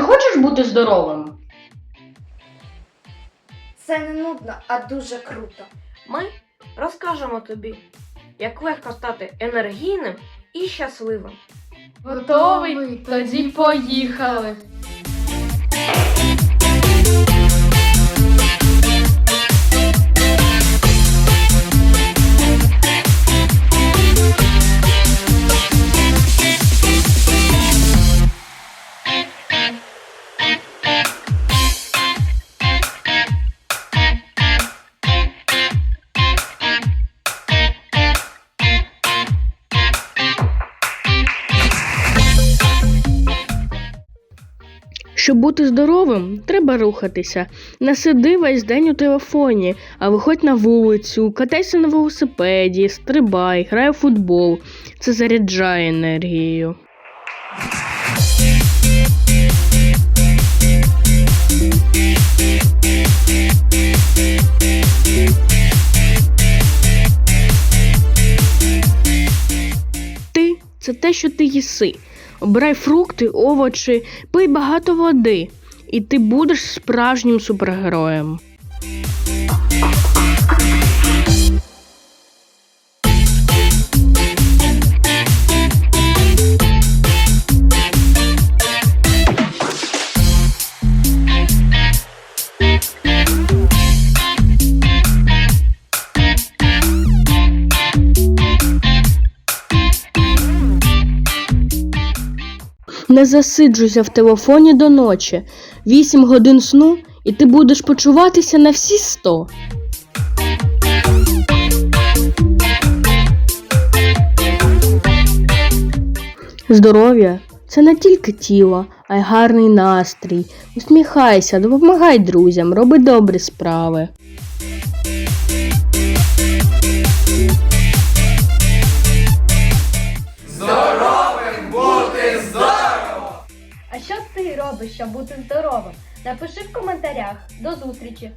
хочеш бути здоровим? Це не нудно, а дуже круто. Ми розкажемо тобі, як легко стати енергійним і щасливим. Готовий? Тоді поїхали. Щоб бути здоровим, треба рухатися. Не сиди весь день у телефоні, а виходь на вулицю, катайся на велосипеді, стрибай, грай у футбол. Це заряджає енергією. Ти це те, що ти їси. Обирай фрукти, овочі, пий багато води, і ти будеш справжнім супергероєм. Не засиджуйся в телефоні до ночі. 8 годин сну, і ти будеш почуватися на всі 100. Здоров'я це не тільки тіло, а й гарний настрій. Усміхайся, допомагай друзям, роби добрі справи. Що ти робиш, щоб бути здоровим? Напиши в коментарях. До зустрічі!